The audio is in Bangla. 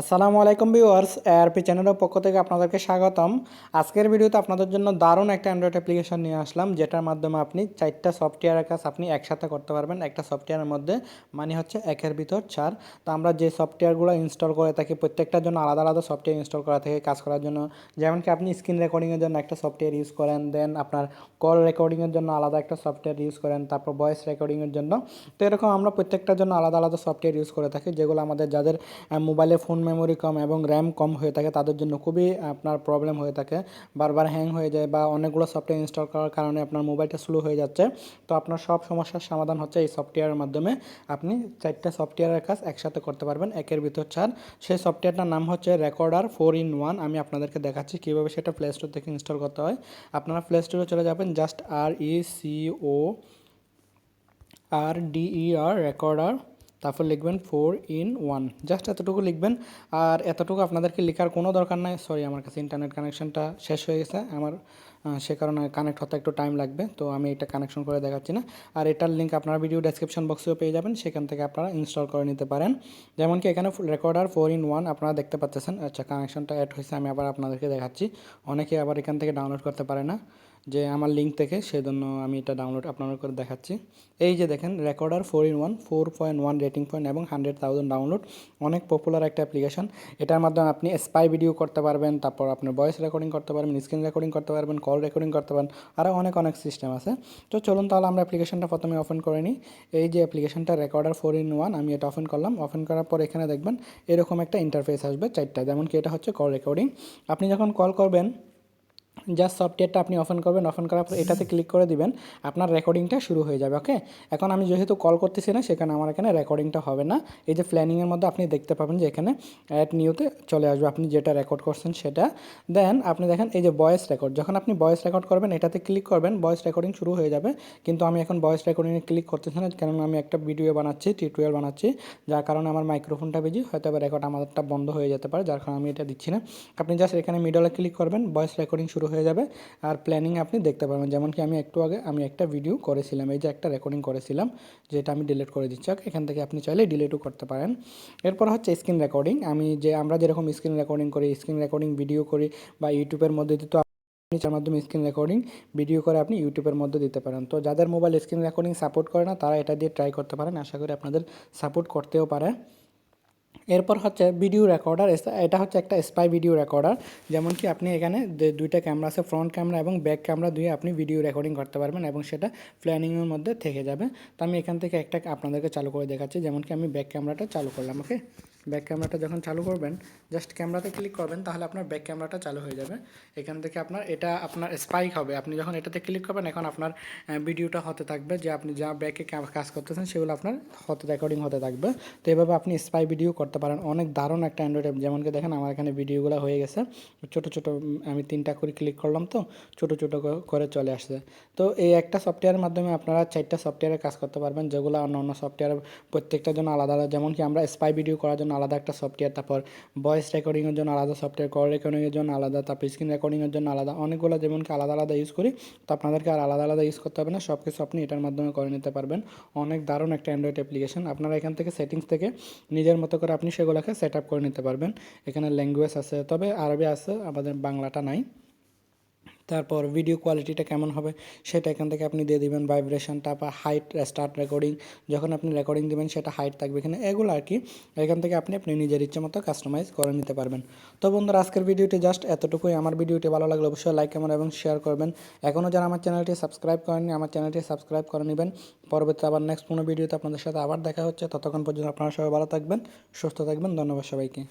আসসালামু আলাইকুম ভিউয়ার্স এআরপি চ্যানেলের পক্ষ থেকে আপনাদেরকে স্বাগতম। আজকের ভিডিওতে আপনাদের জন্য দারুণ একটা অ্যান্ড্রয়েড অ্যাপ্লিকেশন নিয়ে আসলাম, যেটার মাধ্যমে আপনি চারটা সফটওয়্যারের কাজ আপনি একসাথে করতে পারবেন। একটা সফটওয়্যারের মধ্যে মানে হচ্ছে একের ভিতর চার। তো আমরা যে সফটওয়্যারগুলো ইনস্টল করে থাকি, প্রত্যেকটার জন্য আলাদা আলাদা সফটওয়্যার ইনস্টল করা থাকে কাজ করার জন্য। যেমন কি আপনি স্ক্রিন রেকর্ডিংয়ের জন্য একটা সফটওয়্যার ইউজ করেন দেন আপনার কল রেকর্ডিংয়ের জন্য আলাদা একটা সফটওয়্যার ইউজ করেন, তারপর ভয়েস রেকর্ডিংয়ের জন্য। তো এরকম আমরা প্রত্যেকটার জন্য আলাদা আলাদা সফটওয়্যার ইউজ করে থাকি, যেগুলো আমাদের যাদের মোবাইলে ফোন মেমোরি কম এবং র্যাম কম হয়ে থাকে, তাদের জন্য খুবই আপনার প্রবলেম হয়ে থাকে। বারবার হ্যাং হয়ে যায় বা অনেকগুলো সফটওয়্যার ইনস্টল করার কারণে আপনার মোবাইলটা স্লো হয়ে যাচ্ছে। তো আপনার সব সমস্যার সমাধান হচ্ছে এই সফটওয়্যারের মাধ্যমে। আপনি চারটা সফটওয়্যারের কাজ একসাথে করতে পারবেন, একের ভিতর চার। সেই সফটওয়্যারটার নাম হচ্ছে রেকর্ডার ফোর ইন ওয়ান আমি আপনাদেরকে দেখাচ্ছি কীভাবে সেটা প্লে স্টোর থেকে ইনস্টল করতে হয়। আপনারা প্লে স্টোরে চলে যাবেন just R E C O R D E R recorder তারপর লিখবেন ফোর ইন ওয়ান জাস্ট এতটুকু লিখবেন। আর এতটুকু আপনাদেরকে লেখার কোনো দরকার নাই। সরি আমার কাছে ইন্টারনেট কানেকশনটা শেষ হয়ে গেছে। আমার সে কারণে কানেক্ট হতে একটু টাইম লাগবে। তো আমি এটা কানেকশন করে দেখাচ্ছি না। আর এটার লিঙ্ক আপনারা ভিডিও ডেসক্রিপশন বক্সেও পেয়ে যাবেন। সেখান থেকে আপনারা ইনস্টল করে নিতে পারেন। যেমন কি এখানে রেকর্ডার ফোর ইন ওয়ান আপনারা দেখতে পাচ্ছেন। আচ্ছা কানেকশনটা অ্যাড হয়েছে। আমি আবার আপনাদেরকে দেখাচ্ছি। অনেকে আবার এখান থেকে ডাউনলোড করতে পারে না। যে আমার লিঙ্ক থেকে, সেজন্য আমি এটা ডাউনলোড আপনার করে দেখাচ্ছি। এই যে দেখেন recorder four in one four point one rating point এবং হান্ড্রেড থাউজেন্ড ডাউনলোড অনেক পপুলার একটা অ্যাপ্লিকেশন এটার মাধ্যমে আপনি স্পাই ভিডিও করতে পারবেন, তারপর আপনার ভয়েস রেকর্ডিং করতে পারবেন স্ক্রিন রেকর্ডিং করতে পারবেন কল রেকর্ডিং করতে পারেন আরও অনেক অনেক সিস্টেম আছে। তো চলুন তাহলে আমরা অ্যাপ্লিকেশনটা প্রথমে ওপেন করে নিই। এই যে অ্যাপ্লিকেশনটা রেকর্ডার ফোর ইন ওয়ান আমি এটা ওপেন করলাম। ওপেন করার পর এখানে দেখবেন, এরকম একটা ইন্টারফেস আসবে চারটা। যেমন কি এটা হচ্ছে কল রেকর্ডিং আপনি যখন কল করবেন জাস্ট সফটওয়্যারটা আপনি ওপেন করবেন ওপেন করার পর এটাতে ক্লিক করে দিবেন আপনার রেকর্ডিংটা শুরু হয়ে যাবে ওকে এখন আমি যেহেতু কল করতেছি না সেখানে আমার এখানে রেকর্ডিংটা হবে না। এই যে প্ল্যানিংয়ের মধ্যে আপনি দেখতে পাবেন যে এখানে অ্যাড নিউতে চলে আসবে আপনি যেটা রেকর্ড করছেন সেটা। দেন আপনি দেখেন এই যে ভয়েস রেকর্ড যখন আপনি ভয়েস রেকর্ড করবেন এটাতে ক্লিক করবেন ভয়েস রেকর্ডিং শুরু হয়ে যাবে। কিন্তু আমি এখন ভয়েস রেকর্ডিংয়ে ক্লিক করতেছি না কারণ আমি একটা ভিডিও বানাচ্ছি টিউটোরিয়াল বানাচ্ছি যার কারণে আমার মাইক্রোফোনটা বেজি হয়তো রেকর্ড আমাদেরটা বন্ধ হয়ে যেতে পারে যার কারণে আমি এটা দিচ্ছি না। আপনি জাস্ট এখানে মিডলে ক্লিক করবেন ভয়েস রেকর্ডিং শুরু হয়ে যাবে আর প্ল্যানিং আপনি দেখতে পারবেন। যেমন কি আমি একটু আগে আমি একটা ভিডিও করেছিলাম, এই যে একটা রেকর্ডিং করেছিলাম, যেটা আমি ডিলিট করে দিচ্ছি। ওকে এখান থেকে আপনি চাইলে ডিলিটও করতে পারেন। এরপর হচ্ছে স্ক্রিন রেকর্ডিং আমি যে আমরা যেরকম স্ক্রিন রেকর্ডিং করি স্ক্রিন রেকর্ডিং ভিডিও করি, বা ইউটিউবের মধ্যে তো যার মাধ্যমে স্ক্রিন রেকর্ডিং ভিডিও করে আপনি ইউটিউবের মধ্যে দিতে পারেন। তো যাদের মোবাইল স্ক্রিন রেকর্ডিং সাপোর্ট করে না, তারা এটা দিয়ে ট্রাই করতে পারেন। আশা করি আপনাদের সাপোর্ট করতেও পারে। এরপর হচ্ছে ভিডিও রেকর্ডার এটা হচ্ছে একটা স্পাই ভিডিও রেকর্ডার যেমন কি আপনি এখানে দুইটা ক্যামেরা আছে ফ্রন্ট ক্যামেরা এবং ব্যাক ক্যামেরা দিয়ে আপনি ভিডিও রেকর্ডিং করতে পারবেন এবং সেটা প্ল্যানিংয়ের মধ্যে থেকে যাবে। তো আমি এখান থেকে একটা আপনাদেরকে চালু করে দেখাচ্ছি, যেমন কি আমি ব্যাক ক্যামেরাটা চালু করলাম ওকে ব্যাক ক্যামেরাটা যখন চালু করবেন জাস্ট ক্যামেরাতে ক্লিক করবেন, তাহলে আপনার ব্যাক ক্যামেরাটা চালু হয়ে যাবে। এখান থেকে আপনার এটা আপনার স্পাইক হবে। আপনি যখন এটাতে ক্লিক করবেন, এখন আপনার ভিডিওটা হতে থাকবে যে আপনি যা ব্যাকে কাজ করতেছেন, সেগুলো আপনার হতে রেকর্ডিং হতে থাকবে। তো এভাবে আপনি স্পাই ভিডিও করতে পারেন। অনেক দারুণ একটা অ্যান্ড্রয়েড অ্যাপ যেমন কি দেখেন, আমার এখানে ভিডিওগুলো হয়ে গেছে। ছোটো ছোটো আমি তিনটা করে ক্লিক করলাম তো, ছোটো ছোটো করে চলে আসছে। তো এই একটা সফটওয়্যারের মাধ্যমে আপনারা চারটা সফটওয়্যারে কাজ করতে পারবেন, যেগুলো অন্য অন্য সফটওয়্যার প্রত্যেকটার জন্য আলাদা আলাদা। যেমন কি আমরা স্পাই ভিডিও করার জন্য আলাদা একটা সফটওয়্যার তারপর ভয়েস রেকর্ডিংয়ের জন্য আলাদা সফটওয়্যার কল রেকর্ডিংয়ের জন্য আলাদা, তারপর স্ক্রিন রেকর্ডিংয়ের জন্য আলাদা, অনেকগুলো যেমনকে আলাদা আলাদা ইউজ করি, তো আপনাদেরকে আর আলাদা আলাদা ইউজ করতে হবে না সব কিছু আপনি এটার মাধ্যমে করে নিতে পারবেন। অনেক দারুণ একটা অ্যান্ড্রয়েড অ্যাপ্লিকেশন আপনারা এখান থেকে সেটিংস থেকে নিজের মতো করে আপনি সেগুলোকে সেট আপ করে নিতে পারবেন। এখানে ল্যাঙ্গুয়েজ আছে, তবে আরবি আছে, আমাদের বাংলাটা নাই। তারপর ভিডিও কোয়ালিটিটা কেমন হবে, সেটা এখান থেকে আপনি দিয়ে দিবেন ভাইব্রেশন তারপর হাইট স্টার্ট রেকর্ডিং যখন আপনি রেকর্ডিং দিবেন সেটা হাইট থাকবে এখানে, এগুলো আর কি, এখান থেকে আপনি আপনি নিজের ইচ্ছে মতো কাস্টমাইজ করে নিতে পারবেন। তো বন্ধুরা, আজকের ভিডিওটি জাস্ট এতটুকুই, আমার ভিডিওটি ভালো লাগলে অবশ্যই লাইক কমেন্ট এবং শেয়ার করবেন। এখনও যারা আমার চ্যানেলটি সাবস্ক্রাইব করেননি, আমার চ্যানেলটি সাবস্ক্রাইব করে নেবেন। পরবর্তী আবার নেক্সট কোনো ভিডিওতে আপনাদের সাথে আবার দেখা হচ্ছে, ততক্ষণ পর্যন্ত আপনারা সবাই ভালো থাকবেন, সুস্থ থাকবেন, ধন্যবাদ সবাইকে।